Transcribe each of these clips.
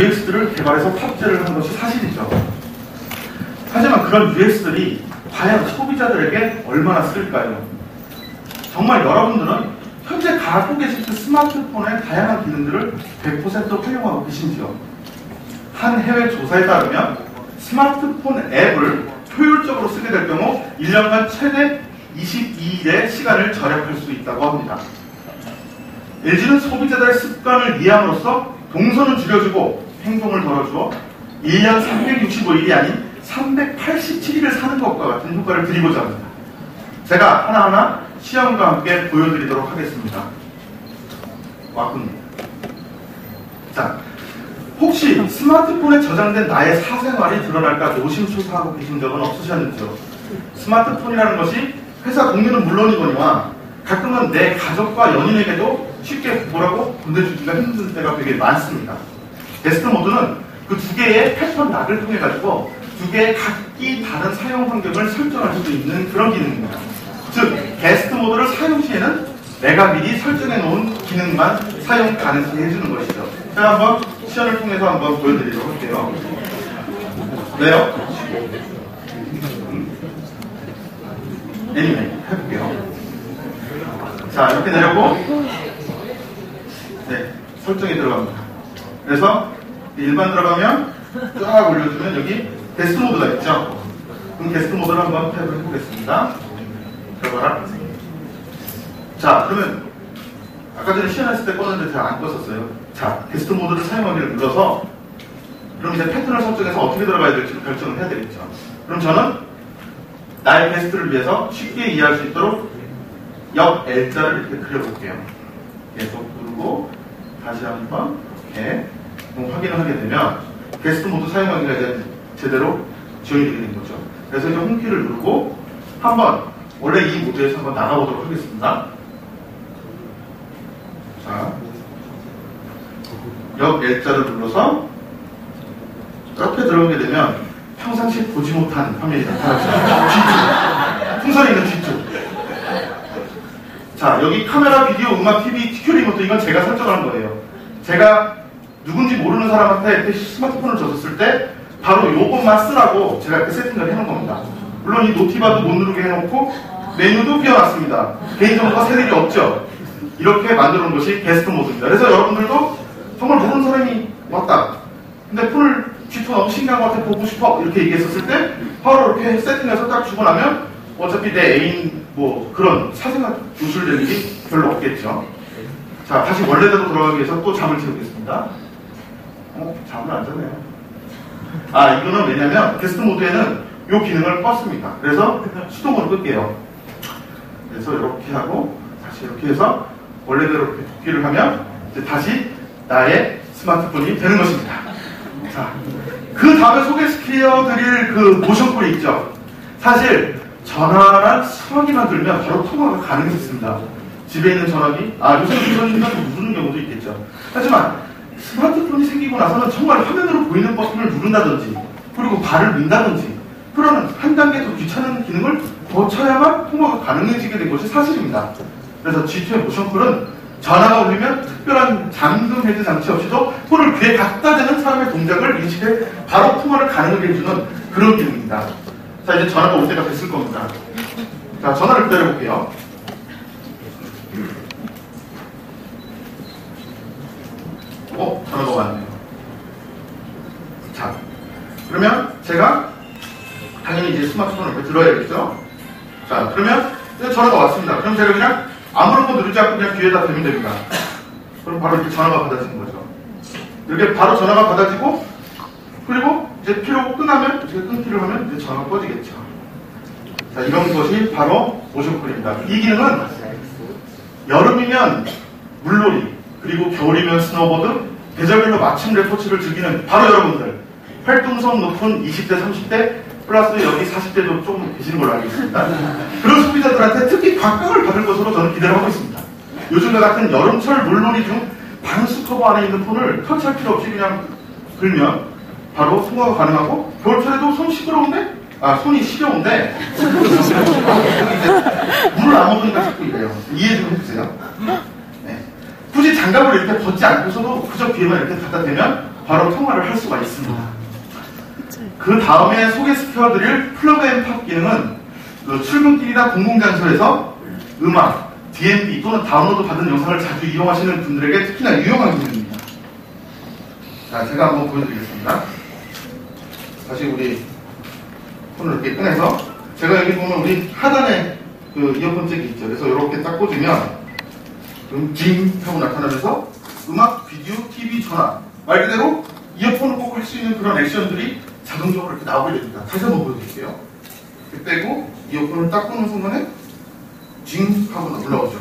UX들을 개발해서 탑재를 한 것이 사실이죠. 하지만 그런 UX들이 과연 소비자들에게 얼마나 쓸까요? 정말 여러분들은 현재 갖고 계신 그 스마트폰의 다양한 기능들을 100% 활용하고 계신지요? 한 해외 조사에 따르면 스마트폰 앱을 효율적으로 쓰게 될 경우 1년간 최대 22일의 시간을 절약할 수 있다고 합니다. LG는 소비자들의 습관을 이해함으로써 동선을 줄여주고 행동을 덜어주어 1년 365일이 아닌 387일을 사는 것과 같은 효과를 드리고자 합니다. 제가 하나하나 시험과 함께 보여드리도록 하겠습니다. 왔군요. 자, 혹시 스마트폰에 저장된 나의 사생활이 드러날까 노심초사하고 계신 적은 없으셨는지요? 스마트폰이라는 것이 회사 동료는 물론이거니와 가끔은 내 가족과 연인에게도 쉽게 보라고 건네주기가 힘든 때가 되게 많습니다. 게스트 모드는 그 두 개의 패턴 락을 통해 가지고 두 개의 각기 다른 사용 환경을 설정할 수 있는 그런 기능입니다. 즉, 게스트 모드를 사용 시에는 내가 미리 설정해 놓은 기능만 사용 가능하게 해주는 것이죠. 제가 한번 시연을 통해서 한번 보여드리도록 할게요. 왜요? 애니메 해볼게요. 자, 이렇게 내려고 네, 설정이 들어갑니다. 그래서 일반 들어가면 쫙 올려주면 여기 게스트 모드가 있죠. 그럼 게스트 모드를 한번 탭을 해보겠습니다. 들어가라. 자, 그러면 아까 전에 시연했을 때 껐는데 제가 안 껐었어요. 자, 게스트 모드를 사용하기를 눌러서 그럼 이제 패턴을 설정해서 어떻게 들어가야 될지 결정을 해야 되겠죠. 그럼 저는 나의 게스트를 위해서 쉽게 이해할 수 있도록 옆 L자를 이렇게 그려볼게요. 계속 누르고 다시 한번 이렇게 확인을 하게 되면 게스트 모드 사용하기가 이제 제대로 지원이 된 거죠. 그래서 이제 홈키를 누르고 한번 원래 이 모드에서 한번 나가보도록 하겠습니다. 자, 옆 L자를 눌러서 이렇게 들어오게 되면 평상시 보지 못한 화면이 나타나죠. 풍선에 있는 뒤쪽. 자, 여기 카메라, 비디오, 음악, TV, TQ 리모트 이건 제가 설정한 거예요. 제가 누군지 모르는 사람한테 이렇게 스마트폰을 줬었을 때 바로 요것만 쓰라고 제가 이렇게 세팅을 해놓은 겁니다. 물론 이 노티바도 못 누르게 해놓고 메뉴도 비워놨습니다. 개인정보가 세대이 없죠. 이렇게 만들어 놓은 것이 게스트 모드입니다. 그래서 여러분들도 정말 모르는 사람이 왔다. 근데 폰을 쥐토 너무 신기한 것 같아 보고 싶어 이렇게 얘기했었을 때 바로 이렇게 세팅해서 딱 주고 나면 어차피 내 애인 뭐 그런 사생활 누출되는 게 별로 없겠죠. 자 다시 원래대로 돌아가기 위해서 또 잠을 채우겠습니다. 어? 잠을 안 잤네요. 아 이거는 왜냐면 게스트 모드에는 이 기능을 껐습니다. 그래서 수동으로 끌게요. 그래서 이렇게 하고 다시 이렇게 해서 원래대로 이렇게 복귀를 하면 이제 다시 나의 스마트폰이 되는 것입니다. 자, 그 다음에 소개시켜 드릴 그 모션콜이 있죠. 사실 전화랑 전화기만 들면 바로 통화가 가능했습니다. 집에 있는 전화기, 아 요새 전화기만 누르는 경우도 있겠죠. 하지만 스마트폰이 생기고 나서는 정말 화면으로 보이는 버튼을 누른다든지 그리고 발을 민다든지 그러는 한 단계 더 귀찮은 기능을 더 쳐야만 통화가 가능해지게 된 것이 사실입니다. 그래서 G2의 모션콜은 전화가 울리면 특별한 잠금 해제 장치 없이도 폰을 귀에 갖다 대는 사람의 동작을 인식해 바로 통화를 가능하게 해주는 그런 기능입니다. 자, 이제 전화가 올 때가 됐을 겁니다. 자, 전화를 기다려볼게요. 왔네요. 자, 그러면 제가 당연히 이제 스마트폰을 들어야겠죠? 자, 그러면 전화가 왔습니다. 그럼 제가 그냥 아무런 거 누르지 않고 그냥 귀에다 대면 됩니다. 그럼 바로 이렇게 전화가 받아지는 거죠. 이렇게 바로 전화가 받아지고 그리고 이제 필요 끝나면 이렇게 끊기를 하면 이제 전화가 꺼지겠죠. 자, 이런 것이 바로 모션콜입니다. 이 기능은 여름이면 물놀이 그리고 겨울이면 스노보드 계절별로 맞춤 레포츠를 즐기는 바로 여러분들 활동성 높은 20대 30대 플러스 여기 40대도 조금 계시는 걸로 알고 있습니다. 그런 소비자들한테 특히 각광을 받을 것으로 저는 기대를 하고 있습니다. 요즘과 같은 여름철 물놀이 중 방수 커버 안에 있는 폰을 터치할 필요 없이 그냥 들면 바로 통화가 가능하고 겨울철에도 손 시끄러운데 아 손이 시려운데 물을 안 먹으니까 자꾸 이래요. 이해 좀 해주세요. 장갑을 이렇게 벗지 않고서도 그저 귀에만 이렇게 갖다 대면 바로 통화를 할 수가 있습니다. 그 다음에 소개시켜드릴 플러그 앤 팝 기능은 그 출근길이나 공공장소에서 음악, DMB 또는 다운로드 받은 영상을 자주 이용하시는 분들에게 특히나 유용한 기능입니다. 자, 제가 한번 보여드리겠습니다. 다시 우리 폰을 이렇게 꺼내서 제가 여기 보면 우리 하단에 그 이어폰 잭이 있죠. 그래서 이렇게 딱 꽂으면 음 징 하고 나타나면서 음악, 비디오, TV, 전화 말 그대로 이어폰을 꼭할수 있는 그런 액션들이 자동적으로 이렇게 나오게 됩니다. 다시 한번 보여드릴게요. 빼고 이어폰을 딱 꽂는 순간에 징 하고 올라오죠.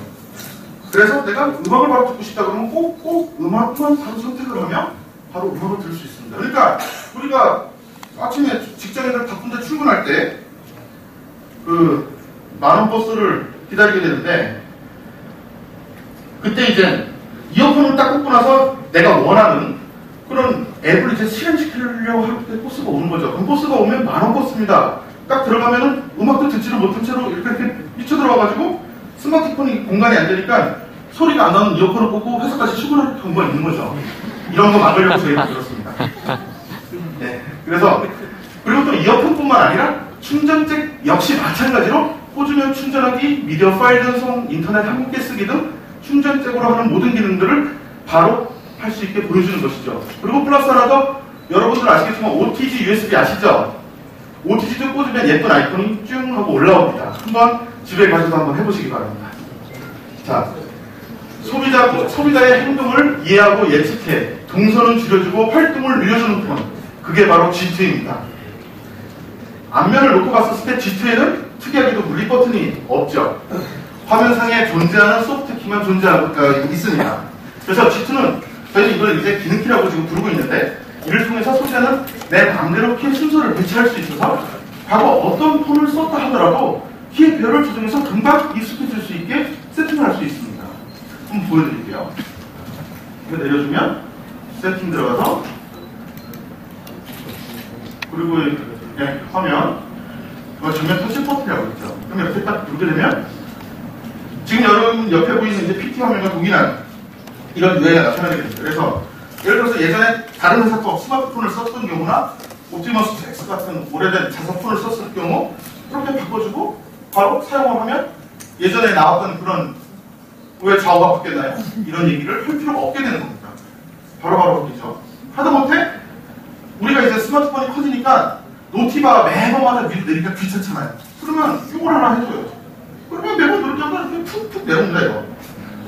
그래서 내가 음악을 바로 듣고 싶다 그러면 꼭, 꼭 음악만 바로 선택을 하면 바로 음악을 들을 수 있습니다. 그러니까 우리가 아침에 직장인들 바쁜데 출근할 때 그 만원 버스를 기다리게 되는데 그때 이제 이어폰을 딱 꽂고 나서 내가 원하는 그런 앱을 이제 실행시키려고 할 때 버스가 오는 거죠. 그럼 버스가 오면 만원 버스입니다. 딱 들어가면은 음악도 듣지를 못한 채로 이렇게, 이렇게 미쳐 들어와가지고 스마트폰이 공간이 안 되니까 소리가 안 나는 이어폰을 꽂고 회사까지 출근할 경우가 있는 거죠. 이런 거 막으려고 저희가 들었습니다. 네. 그래서 그리고 또 이어폰뿐만 아니라 충전잭 역시 마찬가지로 꽂으면 충전하기, 미디어 파일 전송, 인터넷 함께 쓰기 등 충전잭으로 하는 모든 기능들을 바로 할 수 있게 보여주는 것이죠. 그리고 플러스 하나 더 여러분들 아시겠지만 OTG USB 아시죠? OTG도 꽂으면 예쁜 아이콘이 쭉 하고 올라옵니다. 한번 집에 가셔서 한번 해보시기 바랍니다. 자, 소비자, 소비자의 행동을 이해하고 예측해 동선은 줄여주고 활동을 늘려주는 폰. 그게 바로 G2입니다. 앞면을 놓고 봤을 때 G2에는 특이하게도 물리 버튼이 없죠. 화면상에 존재하는 소프트키만 존재하고 어, 있습니다. 그래서 G2는 저희는 이걸 이제 기능키라고 지금 부르고 있는데 이를 통해서 소비자는 내 마음대로 키 순서를 배치할 수 있어서 과거 어떤 폰을 썼다 하더라도 키의 배열을 조정해서 금방 익숙해질 수 있게 세팅을 할 수 있습니다. 한번 보여드릴게요. 이거 내려주면 세팅 들어가서 그리고 네, 화면 이거 정면 터치 버튼이라고 있죠. 그럼 이렇게 딱 누르게 되면 지금 여러분 옆에 보이는 이제 PT 화면과 동일한 이런 유해가 나타나게 됩니다. 그래서 예를 들어서 예전에 다른 회사 거 스마트폰을 썼던 경우나 옵티머스 X 같은 오래된 자사폰을 썼을 경우 이렇게 바꿔주고 바로 사용을 하면 예전에 나왔던 그런 왜 좌우가 바뀌었나요? 이런 얘기를 할 필요가 없게 되는 겁니다. 바로바로 바뀌죠. 하다못해 우리가 이제 스마트폰이 커지니까 노티바 매번마다 위로 내리기가 귀찮잖아요. 그러면 이걸 하나 해줘요. 그러면 때마다 이렇게 툭툭 내려옵니다, 이거.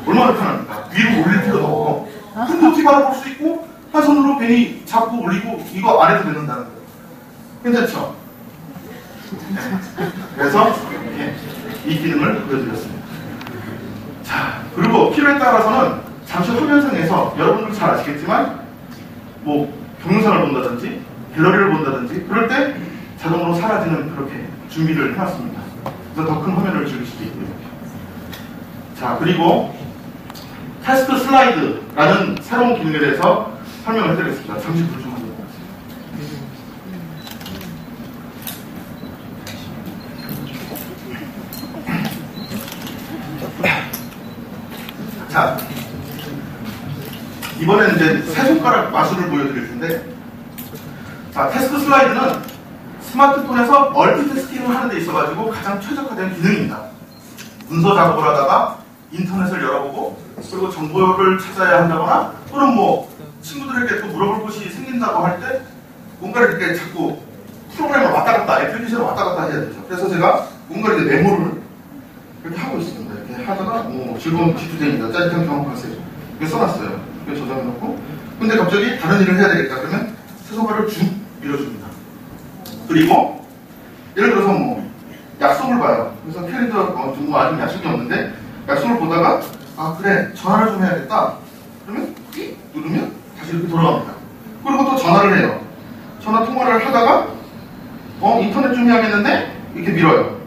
얼마나 편합니까? 위로 올릴 필요도 없고. 큰 노티바를 볼수 있고, 한 손으로 괜히 잡고 올리고, 이거 안 해도 된다는 거예요. 괜찮죠? 네. 그래서, 이렇게 이 기능을 보여드렸습니다. 자, 그리고 필요에 따라서는 잠시 화면상에서 여러분들 잘 아시겠지만, 뭐, 동영상을 본다든지, 갤러리를 본다든지, 그럴 때 자동으로 사라지는 그렇게 준비를 해놨습니다. 그래서 더 큰 화면을 즐길 수도 있고요. 자, 그리고 테스트 슬라이드라는 새로운 기능에 대해서 설명을 해드리겠습니다. 잠시 하도록 자, 이번에는 이제 세 손가락 마술을 보여드릴 텐데, 자, 테스트 슬라이드는 스마트폰에서 멀티태스킹을 하는 데 있어가지고 가장 최적화된 기능입니다. 문서 작업을 하다가 인터넷을 열어보고 그리고 정보를 찾아야 한다거나 또는 뭐 친구들에게 또 물어볼 것이 생긴다고 할 때 뭔가를 이렇게 자꾸 프로그램을 왔다 갔다 애플리케이션을 왔다 갔다 해야 되죠. 그래서 제가 뭔가 이렇게 메모를 이렇게 하고 있습니다. 이렇게 하다가 뭐 즐거운 기투대입니다. 짜릿한 경험 하세요. 이렇게 써놨어요. 이렇게 저장해놓고 근데 갑자기 다른 일을 해야 되겠다 그러면 세 손가락을 쭉 밀어줍니다. 그리고 예를 들어서 뭐 약속을 봐요. 그래서 캘린더 어, 뭐 아직 약속이 없는데 약속을 보다가 아 그래 전화를 좀 해야겠다. 그러면 휙 누르면 다시 이렇게 돌아갑니다. 그리고 또 전화를 해요. 전화 통화를 하다가 어 인터넷 좀 해야겠는데 이렇게 밀어요.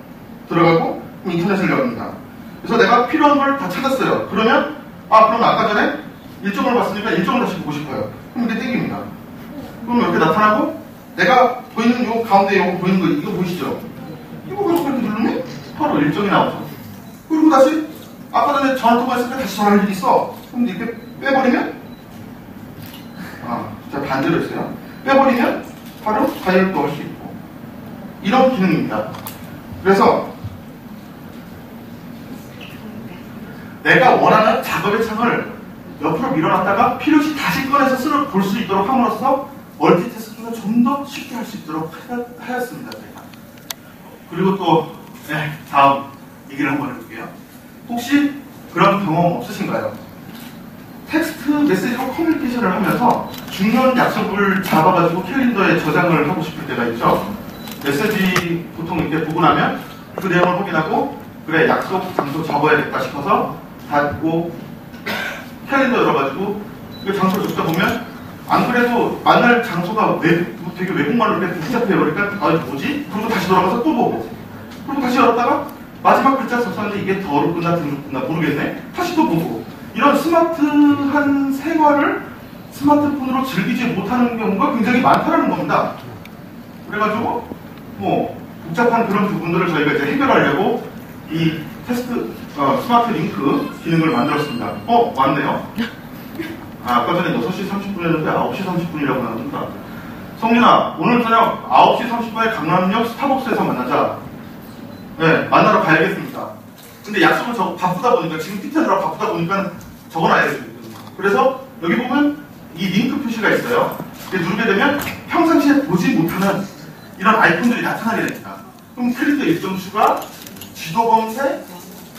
들어가고 인터넷을 엽니다. 그래서 내가 필요한 걸 다 찾았어요. 그러면 아 그럼 아까 전에 일정을 봤으니까 일정을 다시 보고 싶어요. 그럼 이렇게 땡깁니다. 그럼 이렇게 나타나고 내가 보이는 요 가운데 요거 보이는 거 이거 보이시죠? 이거 가지고 이렇게 누르면 바로 일정이 나오죠. 그리고 다시 아까 전에 전화 통화했을 때 다시 전화할 일이 있어. 그럼 이렇게 빼버리면 아 자, 반대로 했어요. 빼버리면 바로 다이얼도 할 수 있고. 이런 기능입니다. 그래서 내가 원하는 작업의 창을 옆으로 밀어놨다가 필요시 다시 꺼내서 쓸어 볼수 있도록 함으로써 멀티태스킹을 좀 더 쉽게 할 수 있도록 하였, 하였습니다. 제가. 그리고 또 네, 다음 얘기를 한번 해볼게요. 혹시 그런 경험 없으신가요? 텍스트 메시지로 커뮤니케이션을 하면서 중요한 약속을 잡아가지고 캘린더에 저장을 하고 싶을 때가 있죠. 메시지 보통 이렇게 나면 그 내용을 확인하고 그래 약속 장소 적어야겠다 싶어서 닫고 캘린더 열어가지고 그 장소를 적다 보면 안 그래도 만날 장소가 외, 되게 외국말로 이렇게 복잡해요. 그러니까 아 뭐지? 그리고 다시 돌아가서 또 보고 그리고 다시 열었다가 마지막 글자 접수하는데 이게 더로 끝나 등으로 끝나 모르겠네. 다시 또 보고 이런 스마트한 생활을 스마트폰으로 즐기지 못하는 경우가 굉장히 많다는 겁니다. 그래가지고 뭐 복잡한 그런 부분들을 저희가 이제 해결하려고 이 테스트 어, 스마트 링크 기능을 만들었습니다. 어 왔네요. 아, 아까 전에 6시 30분이었는데 9시 30분이라고 나왔습니다. 성민아 오늘 저녁 9시 30분에 강남역 스타벅스에서 만나자. 네 만나러 가야겠습니다. 근데 약속을 저 바쁘다 보니까 지금 피트느라 바쁘다 보니까 적어놔야 되거든요. 그래서 여기 보면 이 링크 표시가 있어요. 누르게 되면 평상시에 보지 못하는 이런 아이콘들이 나타나게 됩니다. 그럼 캘린더 일정 수가 지도 검색,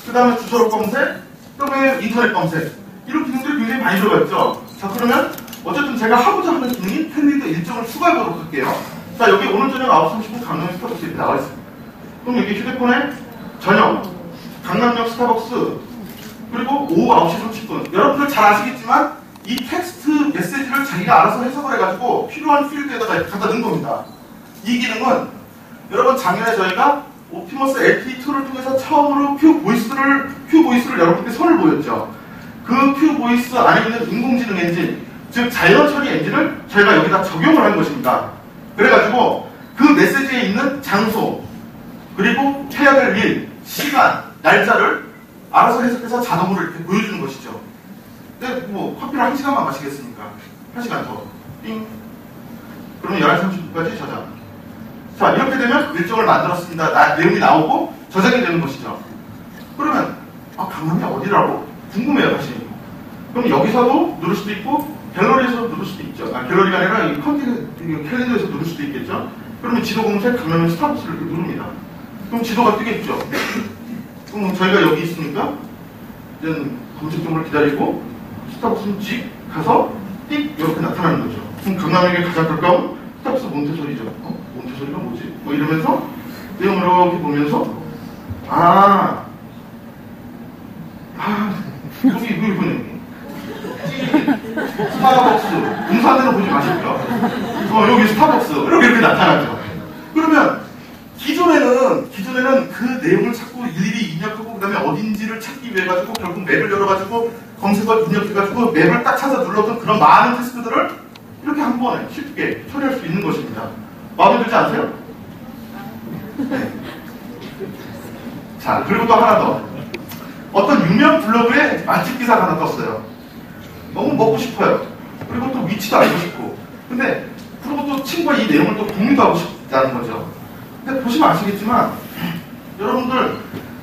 그 다음에 주소록 검색, 그 다음에 인터넷 검색 이런 기능들이 굉장히 많이 들어가 있죠. 자 그러면 어쨌든 제가 하고자 하는 기능이 캘린더 일정을 추가하도록 할게요. 자 여기 오늘 저녁 9시 30분 강남 스타벅스 이렇게 나와 있습니다. 그럼 여기 휴대폰에 저녁 강남역 스타벅스 그리고 오후 9시 30분 여러분들 잘 아시겠지만 이 텍스트 메시지를 자기가 알아서 해석을 해가지고 필요한 필드에다가 갖다 넣은 겁니다. 이 기능은 여러분 작년에 저희가 옵티머스 LT2를 통해서 처음으로 큐 보이스를 큐 보이스를 여러분께 선을 보였죠. 그 큐 보이스 안에 있는 인공지능 엔진, 즉 자연 처리 엔진을 저희가 여기다 적용을 한 것입니다. 그래가지고 그 메시지에 있는 장소 그리고 해야 될 일, 시간, 날짜를 알아서 해석해서 자동으로 이렇게 보여주는 것이죠. 근데 뭐 커피를 한 시간만 마시겠습니까? 한 시간 더. 띵. 그러면 11시 30분까지 저장. 자, 이렇게 되면 일정을 만들었습니다. 나, 내용이 나오고 저장이 되는 것이죠. 그러면, 아, 강남이 어디라고? 궁금해요, 다시. 그럼 여기서도 누를 수도 있고, 갤러리에서도 누를 수도 있죠. 아, 갤러리가 아니라 이 컨텐츠, 캘린더에서 누를 수도 있겠죠. 그러면 지도 검색 강남의 스타벅스를 이렇게 누릅니다. 그럼 지도가 뜨겠죠. 그럼 저희가 여기 있으니까, 이제 검색점을 기다리고, 스타벅스는 직 가서 띡 이렇게 나타나는 거죠. 그럼 강남에게 가장 가까운 스타벅스 몬테소리죠. 어? 몬테소리가 뭐지? 뭐 이러면서 내용을 이렇게 보면서 아, 아 이거 이거네. 스타벅스 공사대로 보지 마시고요. 어, 여기 스타벅스 이렇게 이렇게 나타나죠. 그러면 기존에는 기존에는 그 내용을 자꾸 일일이 입력하고 그다음에 어딘지를 찾기 위해 가지고 결국 맵을 열어가지고 검색어 입력해가지고 맵을 딱 찾아 눌렀던 그런 많은 테스트들을 이렇게 한 번에 쉽게 처리할 수 있는 것입니다. 마음에 들지 않으세요? 네. 자 그리고 또 하나 더 블로그에 맛집 기사가 하나 떴어요. 너무 먹고 싶어요. 그리고 또 위치도 알고 싶고 근데 그리고 또 친구가 이 내용을 또 공유도 하고 싶다는 거죠. 근데 보시면 아시겠지만 여러분들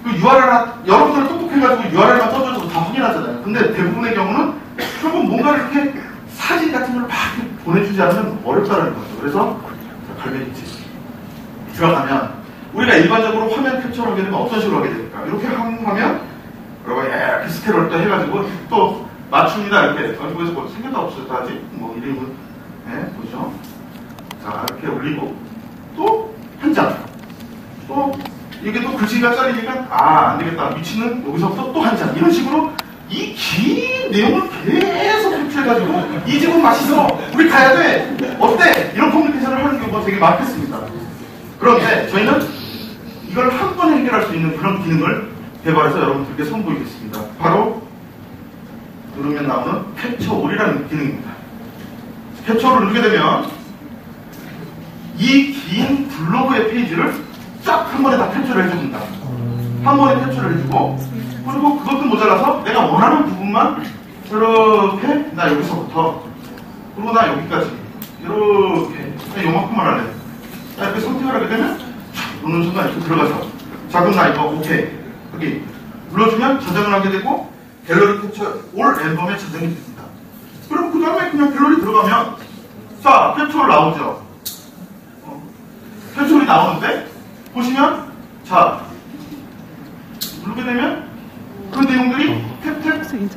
그 URL 여러분들 똑똑해가지고 URL만 떠줘도 다 확인하잖아요. 근데 대부분의 경우는 결국 뭔가 이렇게 사진 같은 걸 막 보내주지 않으면 어렵다는 거죠. 그래서 갈매기지 들어가면 우리가 일반적으로 화면 캡처를 하게 되면 어떤 식으로 하게 됩니까? 이렇게 하면 여러분 이렇게 스캔을 또 해가지고 또 맞춥니다 이렇게 어디서 뭐 생겼다 없었다 하지 뭐 이름은 네 보죠. 자 이렇게 올리고 또 한 장. 또 이게 또 글씨가 짜리니까 아 안 되겠다 위치는 여기서부터 또 한 장. 이런 식으로 이 긴 내용을 계속 캡처해가지고 이 집은 맛있어 우리 가야 돼 어때 이런 커뮤니케이션을 하는 경우가 되게 많겠습니다. 그런데 저희는 이걸 한 번에 해결할 수 있는 그런 기능을 개발해서 여러분들께 선보이겠습니다. 바로 누르면 나오는 캡처 올이라는 기능입니다. 캡처를 누르게 되면 이 긴 블로그의 페이지를 쫙 한 번에 다 캡처를 해줍니다. 한 번에 캡처를 해주고 그리고 그것도 모자라서 내가 원하는 부분만 이렇게 나 여기서부터 그리고 나 여기까지 이렇게 그냥 요만큼만 하래. 자, 이렇게 선택을 하게 되면 누르는 순간 이렇게 들어가서 작은 나 이거 오케이 여기 눌러주면 저장을 하게 되고 갤러리 캡처 올 앨범에 저장이 됩니다. 그럼 그 다음에 그냥 갤러리 들어가면 자 캡처를 나오죠. 어, 캡처이 나오는데 보시면 자 누르게 되면 그 내용들이 탭탭.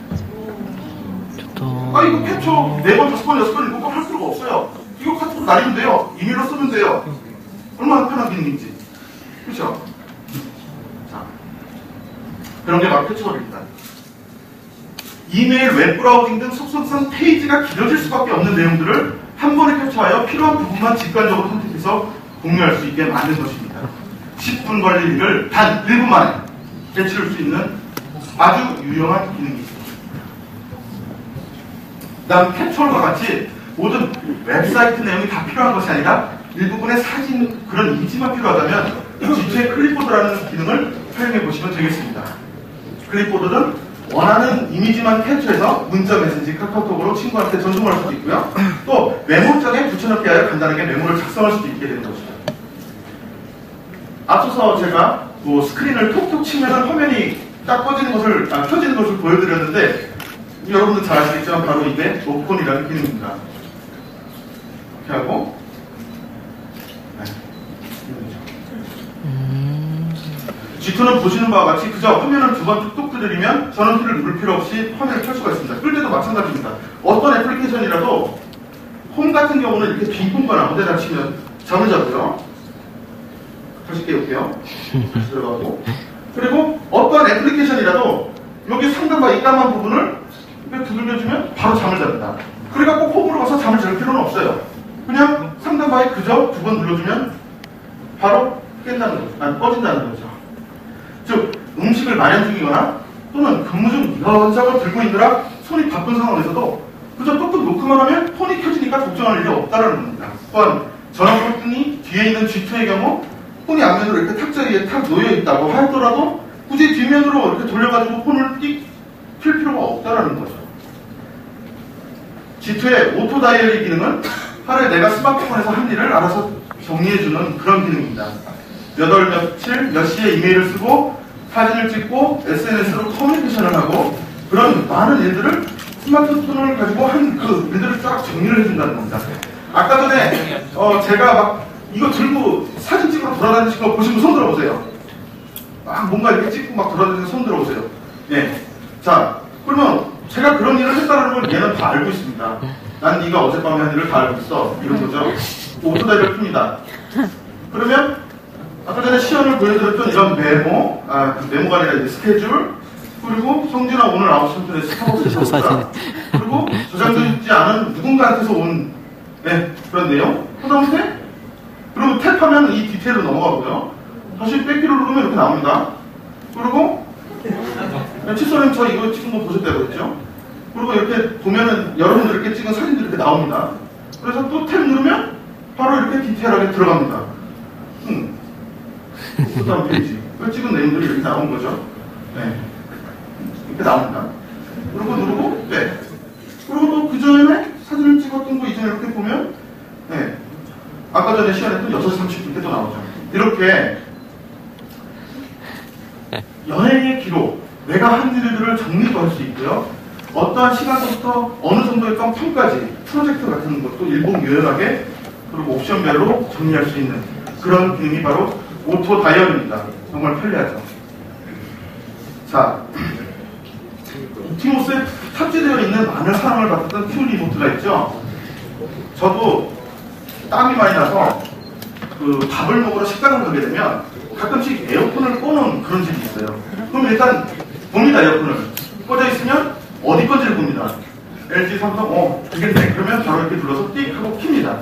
아 이거 캡처 네번 다섯 번 여섯 번 일곱 번할 필요가 없어요. 이거 카톡으로 날리면 돼요. 이메일로 쓰면 돼요. 얼마나 편한 기능인지. 그렇죠? 자 그런 게 바로 캡처입니다. 이메일, 웹브라우징 등 속속성 페이지가 길어질 수밖에 없는 내용들을 한 번에 캡처하여 필요한 부분만 직관적으로 선택해서 공유할 수 있게 만든 것입니다. 10분 걸릴 일을 단 1분 만에 해치울 수 있는 아주 유용한 기능이 있습니다. 다음 캡처과 같이 모든 웹사이트 내용이 다 필요한 것이 아니라 일부분의 사진 그런 이미지만 필요하다면 G2의 클립보드라는 기능을 사용해 보시면 되겠습니다. 클립보드는 원하는 이미지만 캡처해서 문자 메시지 카카오톡으로 친구한테 전송할 수도 있고요. 또 메모장에 붙여넣기 하여 간단하게 메모를 작성할 수도 있게 되는 것이죠. 앞서서 제가 뭐 스크린을 톡톡 치면 화면이 딱 꺼지는 것을, 아, 켜지는 것을 보여드렸는데 여러분들 잘 아시겠지만 바로 이게 로콘이라는 기능입니다. 이렇게 하고 네, 이거죠. G2는 보시는 바와 같이 그저 화면을 두 번 뚝뚝 두드리면 전원 키를 누를 필요 없이 화면을 켤 수가 있습니다. 끌 때도 마찬가지입니다. 어떤 애플리케이션이라도 홈 같은 경우는 이렇게 빈 공간 아무데나 치면 잠을 자고요. 다시 깨울게요. 다시 들어가고. 그리고 어떤 애플리케이션이라도 여기 상단과 이 까만 부분을 이렇게 두들겨주면 바로 잠을 잡니다. 그러니까 꼭 홈으로 가서 잠을 잘 필요는 없어요. 그냥 상단바에 그저 두 번 눌러주면 바로 깬다는 거죠. 아니, 꺼진다는 거죠. 즉, 음식을 마련 중이거나 또는 근무 중 이것저것 들고 있느라 손이 바쁜 상황에서도 그저 뚝뚝 놓고만 하면 폰이 켜지니까 걱정할 일이 없다는 겁니다. 또한 전원 버튼이 뒤에 있는 G2의 경우 폰이 앞면으로 이렇게 탁자리에 탁 놓여 있다고 하더라도 굳이 뒷면으로 이렇게 돌려가지고 폰을 띡필 필요가 없다라는 거죠. G2의 오토 다이어리 기능은 하루에 내가 스마트폰에서 한 일을 알아서 정리해주는 그런 기능입니다. 몇월 며칠 몇 시에 이메일을 쓰고 사진을 찍고 SNS로 커뮤니케이션을 하고 그런 많은 일들을 스마트폰을 가지고 한 그 일들을 쫙 정리를 해준다는 겁니다. 아까 전에 어, 제가 막 이거 들고 사진 찍으러 돌아다니신 거 보시면 손 들어보세요. 막 뭔가 이렇게 찍고 막 돌아다니는 손 들어보세요. 예. 자, 그러면 제가 그런 일을 했다는 걸 얘는 다 알고 있습니다. 난 네가 어젯밤에 한 일을 다 알고 있어. 이런 거죠. 오토다이를 풉니다. 그러면 아까 전에 시연을 보여드렸던 이런 메모, 아, 그 메모가 아니라 스케줄, 그리고 성진아 오늘 9시 30분에 스타벅스에서 저 사진. 그리고 저장되지 않은 누군가한테서 온 네, 그런 내용. 하다못해 그리고 탭하면 이 디테일로 넘어가고요. 다시 뺏기를 누르면 이렇게 나옵니다. 그리고 네, 칫솔님 저 이거 찍은 거 보셨다고 그랬죠? 그리고 이렇게 보면은 여러분들 이렇게 찍은 사진들이 이렇게 나옵니다. 그래서 또 탭 누르면 바로 이렇게 디테일하게 들어갑니다. 음. 그 다음 페이지. 그 찍은 내용들이 이렇게 나온 거죠. 네. 이렇게 나옵니다. 그리고 누르고, 네. 그리고 또 그 전에 사진을 찍었던 거 이전에 이렇게 보면, 네. 아까 전에 시간에 또 6시 30분 때도 나오죠. 이렇게 여행의 기록, 내가 한 일들을 정리도 할 수 있고요. 어떠한 시간부터 어느 정도의 점까지 프로젝트 같은 것도 일봉 유연하게 그리고 옵션별로 정리할 수 있는 그런 기능이 바로 오토 다이얼입니다. 정말 편리하죠. 자, 옵티모스에 탑재되어 있는 많은 사랑을 받았던 큐 리모트가 있죠. 저도 땀이 많이 나서 그 밥을 먹으러 식당을 가게 되면 가끔씩 에어컨을 꺼놓은 그런 집이 있어요. 그럼 일단 봅니다 에어컨을 꺼져 있으면 어디 건지를 봅니다. LG 삼성 어 되겠네 그러면 바로 이렇게 눌러서 띡 하고 킵니다.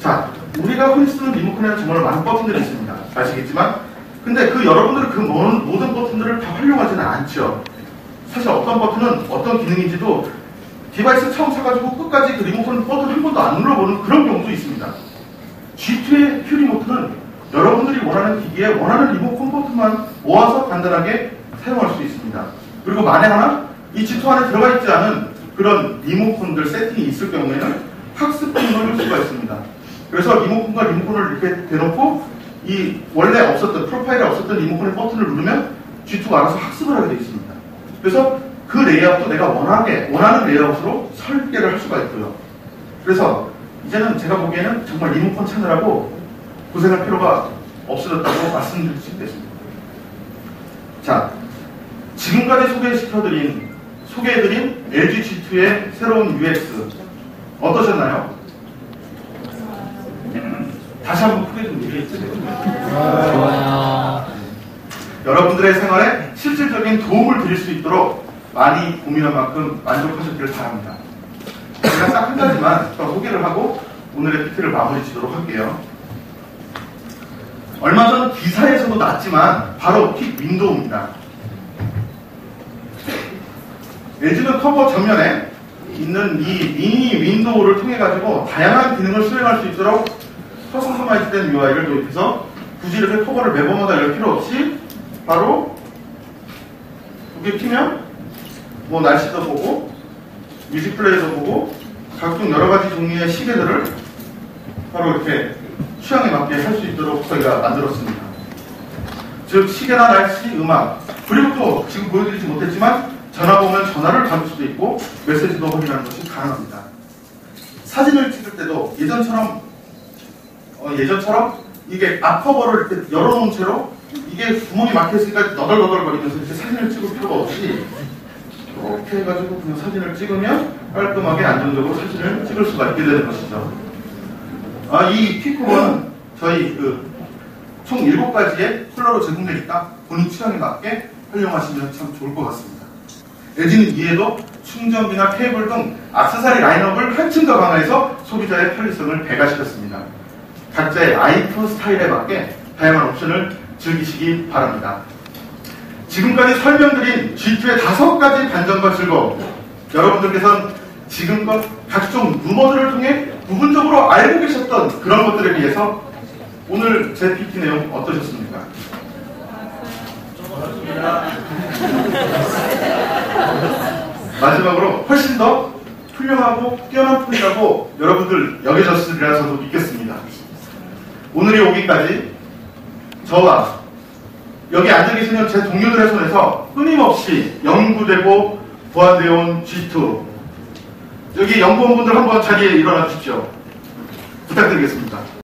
자 우리가 흔히 쓰는 리모컨에는 정말 많은 버튼들이 있습니다. 아시겠지만 근데 그 여러분들은 그 모든, 버튼들을 다 활용하지는 않죠. 사실 어떤 버튼은 어떤 기능인지도 디바이스 처음 사가지고 끝까지 그 리모컨 버튼 한 번도 안 눌러보는 그런 경우도 있습니다. G2의 큐 리모트는 여러분들이 원하는 기기에 원하는 리모컨 버튼만 모아서 간단하게 사용할 수 있습니다. 그리고 만에 하나 이 G2 안에 들어가 있지 않은 그런 리모컨들 세팅이 있을 경우에는 학습 기능을 할 수가 있습니다. 그래서 리모컨과 리모컨을 이렇게 대놓고 이 원래 없었던 프로파일에 없었던 리모컨의 버튼을 누르면 G2가 알아서 학습을 하게 되어 있습니다. 그래서 그 레이아웃도 내가 원하게 원하는 레이아웃으로 설계를 할 수가 있고요. 그래서 이제는 제가 보기에는 정말 리모컨 찾느라고 고생할 필요가 없어졌다고 말씀드릴 수 있겠습니다. 자, 지금까지 소개시켜드린 소개해드린 LG G2의 새로운 UX 어떠셨나요? 다시 한번 크게 좀 얘기해 주세요. 여러분들의 생활에 실질적인 도움을 드릴 수 있도록 많이 고민한 만큼 만족하셨기를 바랍니다. 제가 딱 한 가지만 더 소개를 하고 오늘의 PT를 마무리 지도록 할게요. 얼마 전 기사에서도 났지만 바로 픽 윈도우입니다. LG는 커버 전면에 있는 이 미니 윈도우를 통해 가지고 다양한 기능을 수행할 수 있도록 커스터마이즈된 UI를 도입해서 굳이 이렇게 커버를 매번마다 열 필요 없이 바로 두개 키면 뭐 날씨도 보고 뮤직 플레이도 보고 각종 여러 가지 종류의 시계들을 바로 이렇게 취향에 맞게 할 수 있도록 저희가 만들었습니다. 즉 시계나 날씨, 음악 그리고 또 지금 보여드리지 못했지만 전화 보면 전화를 받을 수도 있고 메시지도 확인하는 것이 가능합니다. 사진을 찍을 때도 예전처럼 어, 예전처럼 이게 앞커버를 이렇게 열어놓은 채로 이게 구멍이 막혀있으니까 너덜너덜거리면서 이렇게 사진을 찍을 필요가 없이 이렇게 해가지고 그냥 사진을 찍으면 깔끔하게 안정적으로 사진을 찍을 수가 있게 되는 것이죠. 아, 이 픽업은 저희 그 총 7가지의 컬러로 제공되니까 본인 취향에 맞게 활용하시면 참 좋을 것 같습니다. LG는 이에도 충전기나 케이블 등 악세사리 라인업을 한층 더 강화해서 소비자의 편리성을 배가시켰습니다. 각자의 아이폰 스타일에 맞게 다양한 옵션을 즐기시기 바랍니다. 지금까지 설명드린 G2의 다섯 가지 반전과 즐거움 여러분들께서는 지금껏 각종 루머들을 통해 부분적으로 알고 계셨던 그런 것들에 비해서 오늘 제 PT 내용 어떠셨습니까? 마지막으로 훨씬 더 훌륭하고 뛰어난 분이라고 여러분들 여겨졌으리라 저도 믿겠습니다. 오늘이 오기까지 저와 여기 앉아 계시는 제 동료들의 손에서 끊임없이 연구되고 보완되어 온 G2 여기 연구원분들 한번 자리에 일어나 주십시오. 부탁드리겠습니다.